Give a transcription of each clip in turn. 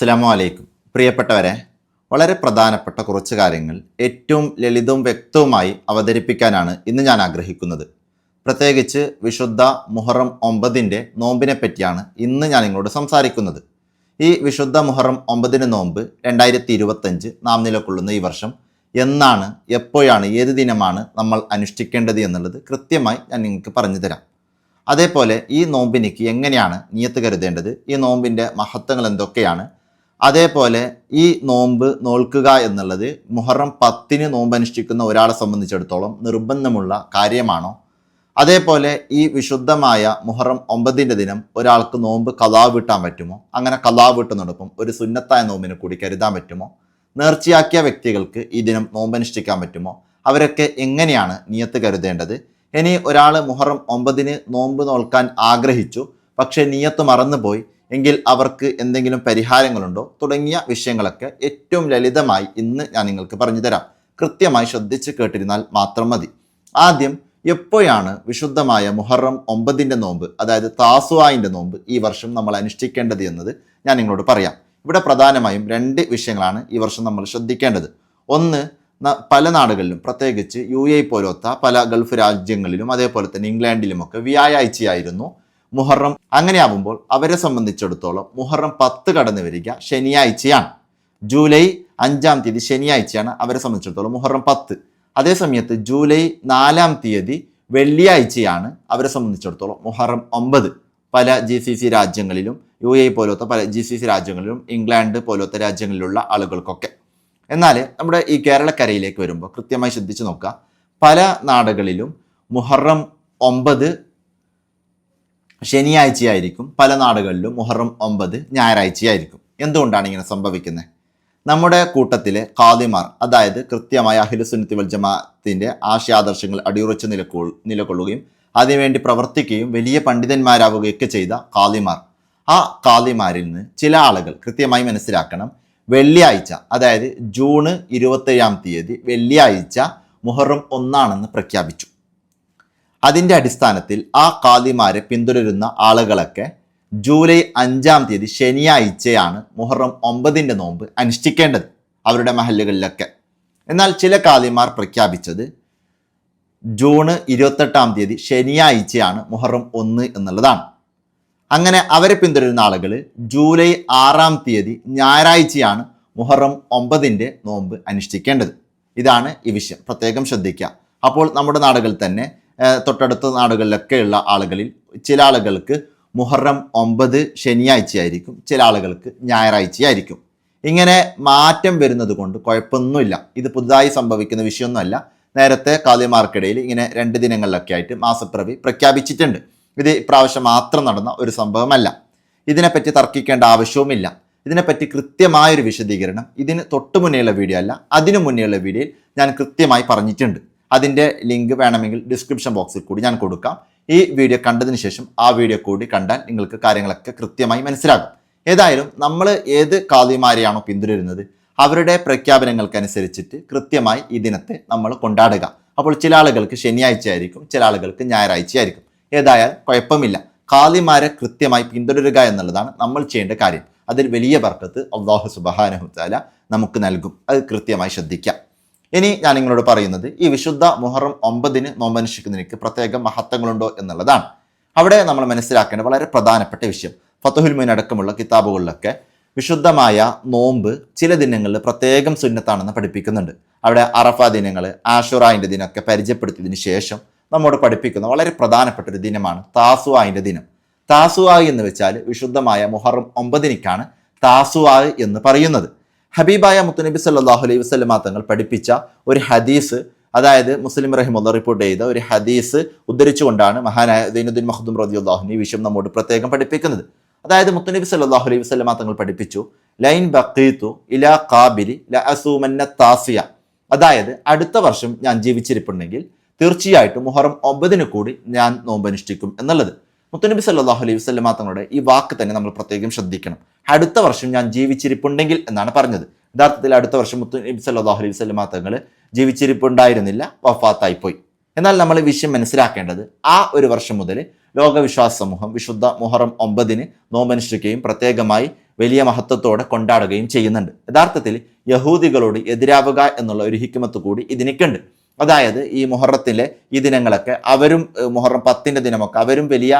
അസ്സാം വലൈക്കും പ്രിയപ്പെട്ടവരെ വളരെ പ്രധാനപ്പെട്ട കുറച്ച് കാര്യങ്ങൾ ഏറ്റവും ലളിതവും വ്യക്തവുമായി അവതരിപ്പിക്കാനാണ് ഇന്ന് ഞാൻ ആഗ്രഹിക്കുന്നത്. പ്രത്യേകിച്ച് വിശുദ്ധ മുഹറം ഒമ്പതിന്റെ നോമ്പിനെ പറ്റിയാണ് ഇന്ന് ഞാൻ നിങ്ങളോട് സംസാരിക്കുന്നത്. ഈ വിശുദ്ധ മുഹറം ഒമ്പതിന് നോമ്പ് രണ്ടായിരത്തി ഇരുപത്തഞ്ച് നാം നിലകൊള്ളുന്ന ഈ വർഷം എന്നാണ് എപ്പോഴാണ് ഏത് ദിനമാണ് നമ്മൾ അനുഷ്ഠിക്കേണ്ടത് എന്നുള്ളത് കൃത്യമായി ഞാൻ നിങ്ങൾക്ക് പറഞ്ഞു തരാം അതേപോലെ ഈ നോമ്പിനിക്ക് എങ്ങനെയാണ് നിയത്ത് കരുതേണ്ടത്? ഈ നോമ്പിന്റെ മഹത്വങ്ങൾ എന്തൊക്കെയാണ്? അതേപോലെ ഈ നോമ്പ് നോൽക്കുക എന്നുള്ളത് മുഹറം പത്തിന് നോമ്പ് അനുഷ്ഠിക്കുന്ന ഒരാളെ സംബന്ധിച്ചിടത്തോളം നിർബന്ധമുള്ള കാര്യമാണോ? അതേപോലെ ഈ വിശുദ്ധമായ മുഹറം ഒമ്പതിന്റെ ദിനം ഒരാൾക്ക് നോമ്പ് കലാ വീട്ടാൻ പറ്റുമോ? അങ്ങനെ കലാ വീട്ടുന്നതോടൊപ്പം ഒരു സുന്നത്തായ നോമ്പിനെ കൂടി കരുതാൻ പറ്റുമോ? നേർച്ചയാക്കിയ വ്യക്തികൾക്ക് ഈ ദിനം നോമ്പ് അനുഷ്ഠിക്കാൻ പറ്റുമോ? അവരൊക്കെ എങ്ങനെയാണ് നിയത്ത് കരുതേണ്ടത്? ഇനി ഒരാൾ മുഹറം ഒമ്പതിന് നോമ്പ് നോൽക്കാൻ ആഗ്രഹിച്ചു പക്ഷേ നിയത്ത് മറന്നുപോയി എങ്കിൽ അവർക്ക് എന്തെങ്കിലും പരിഹാരങ്ങളുണ്ടോ? തുടങ്ങിയ വിഷയങ്ങളൊക്കെ ഏറ്റവും ലളിതമായി ഇന്ന് ഞാൻ നിങ്ങൾക്ക് പറഞ്ഞു തരാം. കൃത്യമായി ശ്രദ്ധിച്ച് കേട്ടിരുന്നാൽ മാത്രം മതി. ആദ്യം എപ്പോഴാണ് വിശുദ്ധമായ മുഹറം ഒമ്പതിന്റെ നോമ്പ് അതായത് താസുവായിന്റെ നോമ്പ് ഈ വർഷം നമ്മൾ അനുഷ്ഠിക്കേണ്ടത് എന്നത് ഞാൻ നിങ്ങളോട് പറയാം. ഇവിടെ പ്രധാനമായും രണ്ട് വിഷയങ്ങളാണ് ഈ വർഷം നമ്മൾ ശ്രദ്ധിക്കേണ്ടത്. ഒന്ന് പല നാടുകളിലും പ്രത്യേകിച്ച് യു എ പോലത്തെ പല ഗൾഫ് രാജ്യങ്ങളിലും അതേപോലെ തന്നെ ഇംഗ്ലണ്ടിലുമൊക്കെ വ്യാഴാഴ്ചയായിരുന്നു. മുഹറം അങ്ങനെയാവുമ്പോൾ അവരെ സംബന്ധിച്ചിടത്തോളം മുഹറം പത്ത് കടന്നു വരിക ശനിയാഴ്ചയാണ്. ജൂലൈ അഞ്ചാം തീയതി ശനിയാഴ്ചയാണ് അവരെ സംബന്ധിച്ചിടത്തോളം മുഹറം പത്ത്. അതേ സമയത്ത് ജൂലൈ നാലാം തീയതി വെള്ളിയാഴ്ചയാണ് അവരെ സംബന്ധിച്ചിടത്തോളം മുഹറം ഒമ്പത്. പല ജി സി സി രാജ്യങ്ങളിലും യു എ പോലത്തെ പല ജി സി സി രാജ്യങ്ങളിലും ഇംഗ്ലണ്ട് പോലത്തെ രാജ്യങ്ങളിലുള്ള ആളുകൾക്കൊക്കെ. എന്നാൽ നമ്മുടെ ഈ കേരളക്കരയിലേക്ക് വരുമ്പോൾ കൃത്യമായി ശ്രദ്ധിച്ചു നോക്കുക. പല നാടുകളിലും മുഹറം ഒമ്പത് ശനിയാഴ്ചയായിരിക്കും. പല നാടുകളിലും മുഹറം ഒമ്പത് ഞായറാഴ്ചയായിരിക്കും. എന്തുകൊണ്ടാണ് ഇങ്ങനെ സംഭവിക്കുന്നത്? നമ്മുടെ കൂട്ടത്തിലെ ഖാദിമാർ അതായത് കൃത്യമായ അഹിലുസുന്നത്തി വൽ ജമാഅത്തിന്റെ ആശയാദർശങ്ങൾ അടിയുറച്ച് നിലക്കൊ നിലകൊള്ളുകയും അതിനുവേണ്ടി പ്രവർത്തിക്കുകയും വലിയ പണ്ഡിതന്മാരാവുകയൊക്കെ ചെയ്ത ഖാദിമാർ. ആ ഖാദിമാരിൽ നിന്ന് ചില ആളുകൾ കൃത്യമായി മനസ്സിലാക്കണം. വെള്ളിയാഴ്ച അതായത് ജൂണ് ഇരുപത്തേഴാം തീയതി വെള്ളിയാഴ്ച മുഹറം ഒന്നാണെന്ന് പ്രഖ്യാപിച്ചു. അതിന്റെ അടിസ്ഥാനത്തിൽ ആ കാദിമാരെ പിന്തുടരുന്ന ആളുകളൊക്കെ ജൂലൈ അഞ്ചാം തീയതി ശനിയാഴ്ചയാണ് മുഹറം ഒമ്പതിന്റെ നോമ്പ് അനുഷ്ഠിക്കേണ്ടത് അവരുടെ മഹല്ലുകളിലൊക്കെ. എന്നാൽ ചില കാദിമാർ പ്രഖ്യാപിച്ചത് ജൂണ് ഇരുപത്തെട്ടാം തീയതി ശനിയാഴ്ചയാണ് മുഹറം ഒന്ന് എന്നുള്ളതാണ്. അങ്ങനെ അവരെ പിന്തുടരുന്ന ആളുകൾ ജൂലൈ ആറാം തീയതി ഞായറാഴ്ചയാണ് മുഹറം ഒമ്പതിന്റെ നോമ്പ് അനുഷ്ഠിക്കേണ്ടത്. ഇതാണ് ഈ വിഷയം. പ്രത്യേകം ശ്രദ്ധിക്കുക. അപ്പോൾ നമ്മുടെ നാടുകളിൽ തന്നെ തൊട്ടടുത്ത നാടുകളിലൊക്കെയുള്ള ആളുകളിൽ ചില ആളുകൾക്ക് മുഹറം ഒമ്പത് ശനിയാഴ്ചയായിരിക്കും ചില ആളുകൾക്ക് ഞായറാഴ്ചയായിരിക്കും. ഇങ്ങനെ മാറ്റം വരുന്നത് കൊണ്ട് കുഴപ്പമൊന്നുമില്ല. ഇത് പുതുതായി സംഭവിക്കുന്ന വിഷയമൊന്നുമല്ല. നേരത്തെ കാലിമാർക്കിടയിൽ ഇങ്ങനെ രണ്ട് ദിനങ്ങളിലൊക്കെ ആയിട്ട് മാസപ്പിറവി പ്രഖ്യാപിച്ചിട്ടുണ്ട്. ഇത് ഇപ്രാവശ്യം മാത്രം നടന്ന ഒരു സംഭവമല്ല. ഇതിനെപ്പറ്റി തർക്കിക്കേണ്ട ആവശ്യവുമില്ല. ഇതിനെപ്പറ്റി കൃത്യമായൊരു വിശദീകരണം ഇതിന് തൊട്ടു മുന്നേയുള്ള വീഡിയോ അല്ല അതിനു മുന്നേയുള്ള വീഡിയോയിൽ ഞാൻ കൃത്യമായി പറഞ്ഞിട്ടുണ്ട്. അതിന്റെ ലിങ്ക് വേണമെങ്കിൽ ഡിസ്ക്രിപ്ഷൻ ബോക്സിൽ കൂടി ഞാൻ കൊടുക്കാം. ഈ വീഡിയോ കണ്ടതിന് ശേഷം ആ വീഡിയോ കൂടി കണ്ടാൽ നിങ്ങൾക്ക് കാര്യങ്ങളൊക്കെ കൃത്യമായി മനസ്സിലാകും. ഏതായാലും നമ്മൾ ഏത് കാതിമാരെയാണോ പിന്തുടരുന്നത് അവരുടെ പ്രഖ്യാപനങ്ങൾക്കനുസരിച്ചിട്ട് കൃത്യമായി ഈ ദിനത്തെ നമ്മൾ കൊണ്ടാടുക. അപ്പോൾ ചില ആളുകൾക്ക് ശനിയാഴ്ച ആയിരിക്കും ചില ആളുകൾക്ക് ഞായറാഴ്ച ആയിരിക്കും. ഏതായാലും കുഴപ്പമില്ല. കാലിമാരെ കൃത്യമായി പിന്തുടരുക എന്നുള്ളതാണ് നമ്മൾ ചെയ്യേണ്ട കാര്യം. അതിൽ വലിയ ബർക്കത്ത് അള്ളാഹു സുബഹാനഹുത്താല നമുക്ക് നൽകും. അത് കൃത്യമായി ശ്രദ്ധിക്കാം. ഇനി ഞാൻ നിങ്ങളോട് പറയുന്നത് ഈ വിശുദ്ധ മുഹറം ഒമ്പതിന് നോമ്പനുഷ്ഠിക്കുന്നതിനേക്ക് പ്രത്യേക മഹത്വങ്ങളുണ്ടോ എന്നുള്ളതാണ്. അവിടെ നമ്മൾ മനസ്സിലാക്കേണ്ട വളരെ പ്രധാനപ്പെട്ട വിഷയം. ഫത്തുഹുൽ മീൻ അടക്കമുള്ള കിതാബുകളിലൊക്കെ വിശുദ്ധമായ നോമ്പ് ചില ദിനങ്ങളിൽ പ്രത്യേകം സുന്നത്താണെന്ന് പഠിപ്പിക്കുന്നുണ്ട്. അവിടെ അറഫ ദിനങ്ങൾ ആഷുറായിന്റെ ദിനമൊക്കെ പരിചയപ്പെടുത്തിയതിന് ശേഷം നമ്മോട് പഠിപ്പിക്കുന്ന വളരെ പ്രധാനപ്പെട്ട ഒരു ദിനമാണ് താസുവായിന്റെ ദിനം. താസുവായി എന്ന് വെച്ചാൽ വിശുദ്ധമായ മുഹറം ഒമ്പതിനിക്കാണ് താസുവായ് എന്ന് പറയുന്നത്. ഹബീബായ മുത്തുനബി സല്ലാഹു അലൈഹി വസ്ലമാ തങ്ങൾ പഠിപ്പിച്ച ഒരു ഹദീസ് അതായത് മുസ്ലിം റഹിമുള്ള റിപ്പോർട്ട് ചെയ്ത ഒരു ഹദീസ് ഉദ്ധരിച്ചുകൊണ്ടാണ് മഹാനായ ദൈനുദ്ദീൻ മഹദും റദിയുല്ലാഹുനി ഈ വിഷയം നമ്മോട് പ്രത്യേകം പഠിപ്പിക്കുന്നത്. അതായത് മുത്തുനബി സല്ലാഹു അലൈഹി വസ്ലമാ തങ്ങൾ പഠിപ്പിച്ചു ലൈൻ ബക്കീത്തു ഇലാ കാബിലി ല അസൂമന്ന താസിയ. അതായത് അടുത്ത വർഷം ഞാൻ ജീവിച്ചിരിപ്പുണ്ടെങ്കിൽ തീർച്ചയായിട്ടും മുഹറം ഒമ്പതിന് കൂടി ഞാൻ നോമ്പനുഷ്ഠിക്കും എന്നുള്ളത്. മുത്തനബി സല്ലാഹു അലൈഹി വസ്ലമാ തങ്ങളുടെ ഈ വാക്ക് തന്നെ നമ്മൾ പ്രത്യേകം ശ്രദ്ധിക്കണം. അടുത്ത വർഷം ഞാൻ ജീവിച്ചിരിപ്പുണ്ടെങ്കിൽ എന്നാണ് പറഞ്ഞത്. യഥാർത്ഥത്തിൽ അടുത്ത വർഷം മുത്തനബി സല്ലാഹു അലൈഹി വസ്ലമാ തങ്ങൾ ജീവിച്ചിരിപ്പുണ്ടായിരുന്നില്ല വഫാത്തായി പോയി എന്നാൽ നമ്മൾ വിഷയം മനസ്സിലാക്കേണ്ടത് ആ ഒരു വർഷം മുതൽ ലോകവിശ്വാസ സമൂഹം വിശുദ്ധ മുഹറം ഒമ്പതിന് നോമനുഷ്ഠിക്കുകയും പ്രത്യേകമായി വലിയ മഹത്വത്തോടെ കൊണ്ടാടുകയും ചെയ്യുന്നുണ്ട്. യഥാർത്ഥത്തിൽ യഹൂദികളോട് എതിരാവുക എന്നുള്ള ഒരു ഹിക്കുമത്ത് കൂടി ഇതിനൊക്കെയുണ്ട് അതായത് ഈ മുഹറത്തിലെ ഈ ദിനങ്ങളൊക്കെ അവരും മുഹറം പത്തിന്റെ ദിനമൊക്കെ അവരും വലിയ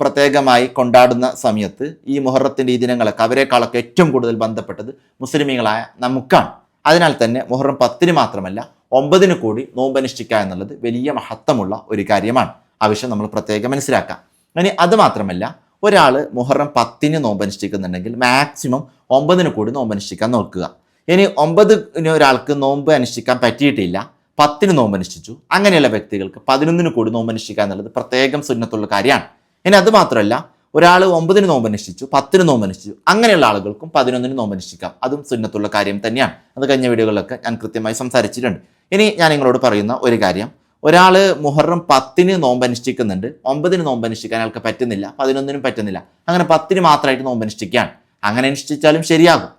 പ്രത്യേകമായി കൊണ്ടാടുന്ന സമയത്ത് ഈ മുഹറത്തിന്റെ ഈ ദിനങ്ങളൊക്കെ അവരെക്കാളൊക്കെ ഏറ്റവും കൂടുതൽ ബന്ധപ്പെട്ടത് മുസ്ലിമീങ്ങളായ നമുക്കാണ്. അതിനാൽ തന്നെ മുഹറം പത്തിന് മാത്രമല്ല ഒമ്പതിന് കൂടി നോമ്പനുഷ്ഠിക്കുക എന്നുള്ളത് വലിയ മഹത്വമുള്ള ഒരു കാര്യമാണ്. ആവശ്യം നമ്മൾ പ്രത്യേകം മനസ്സിലാക്കാം. ഇനി അത് മാത്രമല്ല ഒരാൾ മുഹറം പത്തിന് നോമ്പനുഷ്ഠിക്കുന്നുണ്ടെങ്കിൽ മാക്സിമം ഒമ്പതിന് കൂടി നോമ്പനുഷ്ഠിക്കാൻ നോക്കുക. ഇനി ഒമ്പതിന് ഒരാൾക്ക് നോമ്പ് അനുഷ്ഠിക്കാൻ പറ്റിയിട്ടില്ല പത്തിന് നോമ്പനുഷ്ഠിച്ചു. അങ്ങനെയുള്ള വ്യക്തികൾക്ക് പതിനൊന്നിന് കൂടി നോമ്പനുഷ്ഠിക്കുക എന്നുള്ളത് പ്രത്യേകം സുന്നത്തുള്ള കാര്യമാണ്. ഇനി അത് മാത്രമല്ല ഒരാൾ ഒമ്പതിന് നോമ്പനുഷ്ഠിച്ചു പത്തിന് നോമ്പനുഷ്ഠിച്ചു അങ്ങനെയുള്ള ആളുകൾക്കും പതിനൊന്നിന് നോമ്പനുഷ്ഠിക്കാം. അതും സുന്നത്തുള്ള കാര്യം തന്നെയാണ്. അത് കഴിഞ്ഞ വീഡിയോകളിലൊക്കെ ഞാൻ കൃത്യമായി സംസാരിച്ചിട്ടുണ്ട്. ഇനി ഞാൻ നിങ്ങളോട് പറയുന്ന ഒരു കാര്യം. ഒരാൾ മുഹറം പത്തിന് നോമ്പനുഷ്ഠിക്കുന്നുണ്ട് ഒമ്പതിന് നോമ്പനുഷ്ഠിക്കാൻ അയാൾക്ക് പറ്റുന്നില്ല പതിനൊന്നിനും പറ്റുന്നില്ല. അങ്ങനെ പത്തിന് മാത്രമായിട്ട് നോമ്പനുഷ്ഠിക്കുകയാണ്. അങ്ങനെ അനുഷ്ഠിച്ചാലും ശരിയാകും.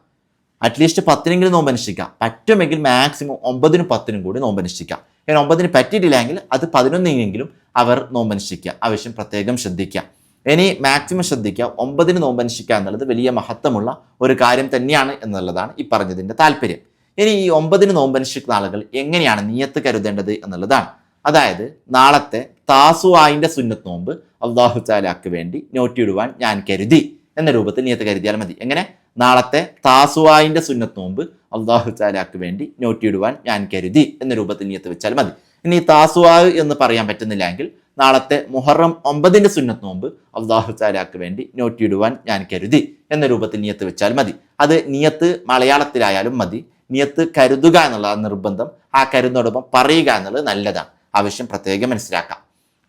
അറ്റ്ലീസ്റ്റ് പത്തിനെങ്കിലും നോമ്പ് അനുഷ്ഠിക്കാം. പറ്റുമെങ്കിൽ മാക്സിമം ഒമ്പതിനും പത്തിനും കൂടി നോമ്പ് അനുഷ്ഠിക്കാം. ഇങ്ങനെ ഒമ്പതിന് പറ്റിയിട്ടില്ലെങ്കിൽ അത് പതിനൊന്നെങ്കിലും അവർ നോമ്പ് അനുഷ്ഠിക്കുക. ആവശ്യം പ്രത്യേകം ശ്രദ്ധിക്കുക. ഇനി മാക്സിമം ശ്രദ്ധിക്കുക. ഒമ്പതിന് നോമ്പ് അനുഷ്ഠിക്കുക എന്നുള്ളത് വലിയ മഹത്വമുള്ള ഒരു കാര്യം തന്നെയാണ് എന്നുള്ളതാണ് ഈ പറഞ്ഞതിന്റെ താല്പര്യം. ഇനി ഈ ഒമ്പതിന് നോമ്പ് അനുഷ്ഠിക്കുന്ന ആളുകൾ എങ്ങനെയാണ് നീയത്ത് കരുതേണ്ടത് എന്നുള്ളതാണ്. അതായത് നാളത്തെ താസുവായിന്റെ സുന്നത്ത് നോമ്പ് അള്ളാഹു താലാക്ക് വേണ്ടി നോട്ടിയിടുവാൻ ഞാൻ കരുതി. എന്ന രൂപത്തിൽ നീയത്ത് കരുതിയാൽ മതി. എങ്ങനെ? നാളത്തെ താസുവായിന്റെ സുന്നത്ത് നോമ്പ് അള്ളാഹു താലാക്ക് വേണ്ടി നോട്ടിയിടുവാൻ ഞാൻ കരുതി എന്ന രൂപത്തിൽ നിയത്ത് വെച്ചാൽ മതി. ഇനി താസുവാ എന്ന് പറയാൻ പറ്റുന്നില്ലെങ്കിൽ നാളത്തെ മുഹറം ഒമ്പതിന്റെ സുന്നത്ത് നോമ്പ് അള്ളാഹു താലാക്ക് വേണ്ടി നോട്ടിയിടുവാൻ ഞാൻ കരുതി എന്ന രൂപത്തിൽ നിയത്ത് വെച്ചാൽ മതി. അത് നിയത്ത് മലയാളത്തിലായാലും മതി. നിയത്ത് കരുതുക എന്നുള്ള നിർബന്ധം. ആ കരുതോടൊപ്പം പറയുക എന്നുള്ളത് നല്ലതാണ്. ആവശ്യം പ്രത്യേകം മനസ്സിലാക്കാം.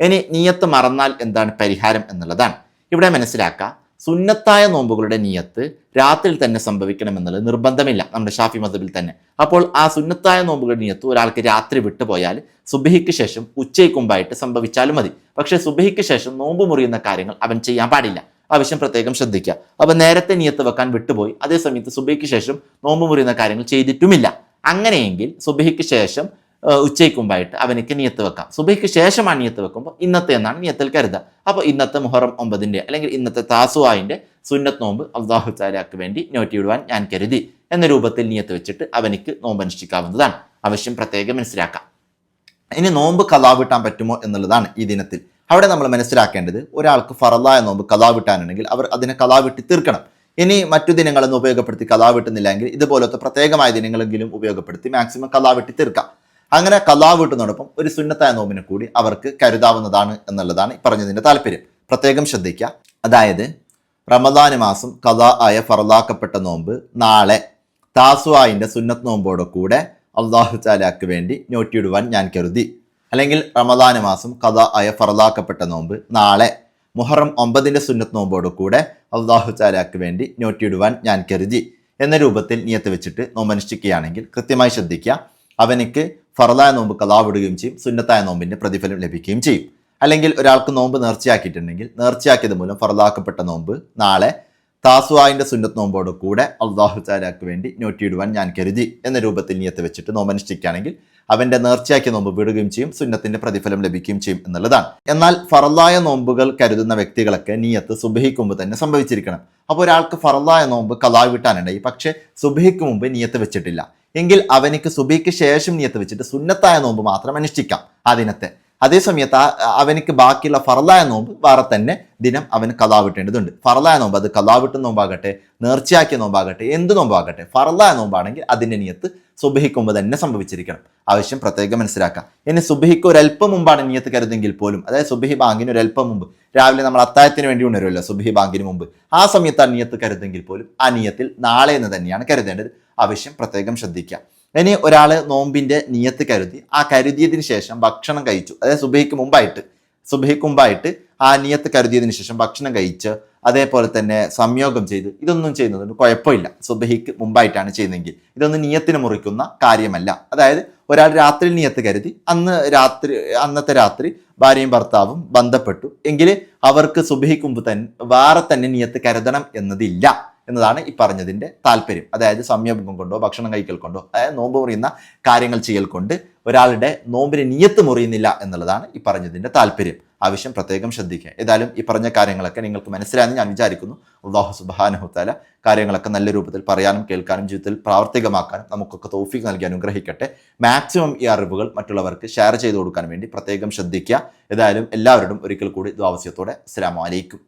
ഇനി നിയത്ത് മറന്നാൽ എന്താണ് പരിഹാരം എന്നുള്ളതാണ്. ഇവിടെ മനസ്സിലാക്കുക സുന്നത്തായ നോമ്പുകളുടെ നിയത്ത് രാത്രിയിൽ തന്നെ സംഭവിക്കണമെന്നുള്ളത് നിർബന്ധമില്ല നമ്മുടെ ഷാഫി മതബിൽ തന്നെ. അപ്പോൾ ആ സുന്നത്തായ നോമ്പുകളുടെ നിയത്ത് ഒരാൾക്ക് രാത്രി വിട്ടുപോയാൽ സുബഹിക്ക് ശേഷം ഉച്ചയ്ക്കുമ്പായിട്ട് സംഭവിച്ചാലും മതി. പക്ഷേ സുബഹിക്ക് ശേഷം നോമ്പ് മുറിയുന്ന കാര്യങ്ങൾ അവൻ ചെയ്യാൻ പാടില്ല. ആവശ്യം പ്രത്യേകം ശ്രദ്ധിക്കുക. അപ്പം നേരത്തെ നിയത്ത് വെക്കാൻ വിട്ടുപോയി അതേസമയത്ത് സുബഹിക്ക് ശേഷം നോമ്പ് മുറിയുന്ന കാര്യങ്ങൾ ചെയ്തിട്ടുമില്ല. അങ്ങനെയെങ്കിൽ സുബഹിക്ക് ശേഷം ഉച്ചയ്ക്ക് മുമ്പായിട്ട് അവനിക്ക് നിയത്ത് വെക്കാം. സുബൈക്ക് ശേഷമാണ് നിയത്ത് വെക്കുമ്പോൾ ഇന്നത്തെ എന്നാണ് നിയത്തിൽ കരുതുക. അപ്പോൾ ഇന്നത്തെ മുഹറം ഒമ്പതിന്റെ അല്ലെങ്കിൽ ഇന്നത്തെ താസുവായിന്റെ സുന്നത്ത് നോമ്പ് അള്ളാഹു താലാക്ക് വേണ്ടി നോറ്റിയിടുവാൻ ഞാൻ കരുതി എന്ന രൂപത്തിൽ നിയത്ത് വെച്ചിട്ട് അവനക്ക് നോമ്പ് അനുഷ്ഠിക്കാവുന്നതാണ് ആവശ്യം പ്രത്യേകം മനസ്സിലാക്കാം. ഇനി നോമ്പ് കലാവിട്ടാൻ പറ്റുമോ എന്നുള്ളതാണ് ഈ ദിനത്തിൽ. അവിടെ നമ്മൾ മനസ്സിലാക്കേണ്ടത് ഒരാൾക്ക് ഫറലായ നോമ്പ് കലാവിട്ടാനുണ്ടെങ്കിൽ അവർ അതിനെ കലാവിട്ട് തീർക്കണം. ഇനി മറ്റു ദിനങ്ങളൊന്നും ഉപയോഗപ്പെടുത്തി കലാവിട്ടുന്നില്ലെങ്കിൽ ഇതുപോലത്തെ പ്രത്യേകമായ ദിനങ്ങളെങ്കിലും ഉപയോഗപ്പെടുത്തി മാക്സിമം കലാവിട്ടി തീർക്കാം. അങ്ങനെ കലാവിട്ടുന്നതോടൊപ്പം ഒരു സുന്നത്തായ നോമ്പിനെ കൂടി അവർക്ക് കരുതാവുന്നതാണ് എന്നുള്ളതാണ് പറഞ്ഞതിന്റെ താല്പര്യം. പ്രത്യേകം ശ്രദ്ധിക്കുക അതായത് റമദാന് മാസം കഥ ആയ ഫറലാക്കപ്പെട്ട നോമ്പ് നാളെ താസുവായിന്റെ സുന്നത്ത് നോമ്പോടെ കൂടെ അള്ളാഹു ചാലാക്ക് വേണ്ടി നോറ്റിയിടുവാൻ ഞാൻ കരുതി. അല്ലെങ്കിൽ റമദാന് മാസം കഥ ആയ ഫറലാക്കപ്പെട്ട നോമ്പ് നാളെ മുഹറം ഒമ്പതിന്റെ സുന്നത്ത് നോമ്പോട് കൂടെ അള്ളാഹു ചാലാക്ക് വേണ്ടി നോറ്റിയിടുവാൻ ഞാൻ കരുതി. എന്ന രൂപത്തിൽ നിയത്ത് വെച്ചിട്ട് നോമ്പ് അനുഷ്ഠിക്കുകയാണെങ്കിൽ കൃത്യമായി ശ്രദ്ധിക്കുക അവനിക്ക് ഫറലായ നോമ്പ് കലാവിടുകയും ചെയ്യും സുന്നത്തായ നോമ്പിന്റെ പ്രതിഫലം ലഭിക്കുകയും ചെയ്യും. അല്ലെങ്കിൽ ഒരാൾക്ക് നോമ്പ് നേർച്ചയാക്കിയിട്ടുണ്ടെങ്കിൽ നേർച്ചയാക്കിയത് മൂലം ഫറദാക്കപ്പെട്ട നോമ്പ് നാളെ താസുവായിന്റെ സുന്നത്ത് നോമ്പോട് കൂടെ അള്ളാഹു താലാക്ക് വേണ്ടി നോറ്റിയിടുവാൻ ഞാൻ കരുതി എന്ന രൂപത്തിൽ നിയത്ത് വെച്ചിട്ട് നോമ്പ് അനുഷ്ഠിക്കുകയാണെങ്കിൽ അവന്റെ നേർച്ചയാക്കിയ നോമ്പ് വിടുകയും ചെയ്യും സുന്നത്തിന്റെ പ്രതിഫലം ലഭിക്കുകയും ചെയ്യും എന്നുള്ളതാണ്. എന്നാൽ ഫറലായ നോമ്പുകൾ കരുതുന്ന വ്യക്തികളൊക്കെ നീയത്ത് സുബഹിക്ക് മുമ്പ് തന്നെ സംഭവിച്ചിരിക്കണം. അപ്പോൾ ഒരാൾക്ക് ഫറലായ നോമ്പ് കലാവ് പക്ഷേ സുബഹിക്ക് മുമ്പ് നീയത്ത് വെച്ചിട്ടില്ല. എങ്കിൽ അവനിക്ക് സുബഹിക്ക് ശേഷം നീയത്ത് വെച്ചിട്ട് സുന്നത്തായ നോമ്പ് മാത്രം അനുഷ്ഠിക്കാം ആ ദിനത്തെ. അതേസമയത്ത് അവനിക്ക് ബാക്കിയുള്ള ഫറലായ നോമ്പ് വേറെ തന്നെ ദിനം അവന് കലാവിട്ടേണ്ടതുണ്ട് ഫറലായ നോമ്പ് അത് കലാവിട്ട നോമ്പാകട്ടെ നേർച്ചയാക്കിയ നോമ്പാകട്ടെ എന്ത് നോമ്പാകട്ടെ ഫറലായ നോമ്പാണെങ്കിൽ അതിന്റെ നിയത്ത് സുബഹിക്ക് മുമ്പ് തന്നെ സംഭവിച്ചിരിക്കണം. ആവശ്യം പ്രത്യേകം മനസ്സിലാക്കാം. ഇനി സുബഹിക്ക് ഒരല്പം മുമ്പാണ് നിയത്ത് കരുതെങ്കിൽ പോലും അതായത് സുബഹി ബാങ്കിന് ഒരല്പം മുമ്പ് രാവിലെ നമ്മൾ അത്തായത്തിന് വേണ്ടി ഉണരുമല്ലോ സുബഹി ബാങ്കിന് മുമ്പ് ആ സമയത്താണ് നിയത്ത് കരുതെങ്കിൽ പോലും ആ നിയത്തിൽ നാളെ എന്ന് തന്നെയാണ് കരുതേണ്ടത്. ആവശ്യം പ്രത്യേകം ശ്രദ്ധിക്കുക ഇനി ഒരാൾ നോമ്പിന്റെ നിയത്ത് കരുതി ആ കരുതിയതിന് ശേഷം ഭക്ഷണം കഴിച്ചു അതായത് സുബഹിക്ക് മുമ്പായിട്ട് സുബഹിക്ക് മുമ്പായിട്ട് ആ നിയത്ത് കരുതിയതിന് ശേഷം ഭക്ഷണം കഴിച്ച് അതേപോലെ തന്നെ സംയോഗം ചെയ്ത് ഇതൊന്നും ചെയ്യുന്നതുകൊണ്ട് കുഴപ്പമില്ല. സുബഹിക്ക് മുമ്പായിട്ടാണ് ചെയ്യുന്നതെങ്കിൽ ഇതൊന്നും നിയത്തിന് മുറിക്കുന്ന കാര്യമല്ല. അതായത് ഒരാൾ രാത്രി നിയത്ത് കരുതി അന്ന് രാത്രി അന്നത്തെ രാത്രി ഭാര്യയും ഭർത്താവും ബന്ധപ്പെട്ടു എങ്കിൽ അവർക്ക് സുബഹിക്ക് മുമ്പ് തന്നെ വേറെ തന്നെ നിയത്ത് കരുതണം എന്നതില്ല എന്നതാണ് ഈ പറഞ്ഞതിന്റെ താല്പര്യം. അതായത് സംയോഗം കൊണ്ടോ ഭക്ഷണം കഴിക്കൽ കൊണ്ടോ അതായത് നോമ്പ് പറയുന്ന കാര്യങ്ങൾ ചെയ്യൽ കൊണ്ട് ഒരാളുടെ നോമ്പിന് നിയത്ത് മുറിയുന്നില്ല എന്നുള്ളതാണ് ഈ പറഞ്ഞതിന്റെ താല്പര്യം. ആവശ്യം പ്രത്യേകം ശ്രദ്ധിക്കുക. ഏതായാലും ഈ പറഞ്ഞ കാര്യങ്ങളൊക്കെ നിങ്ങൾക്ക് മനസ്സിലായെന്ന് ഞാൻ വിചാരിക്കുന്നു. അള്ളാഹു സുബാനഹുത്താല കാര്യങ്ങളൊക്കെ നല്ല രൂപത്തിൽ പറയാനും കേൾക്കാനും ജീവിതത്തിൽ പ്രാവർത്തികമാക്കാനും നമുക്കൊക്കെ തോഫിക്ക് നൽകി അനുഗ്രഹിക്കട്ടെ. മാക്സിമം ഈ അറിവുകൾ മറ്റുള്ളവർക്ക് ഷെയർ ചെയ്ത് കൊടുക്കാൻ വേണ്ടി പ്രത്യേകം ശ്രദ്ധിക്കുക. ഏതായാലും എല്ലാവരോടും ഒരിക്കൽ കൂടി ദ്വാവസ്യത്തോടെ അസ്സലാമു അലൈക്കും.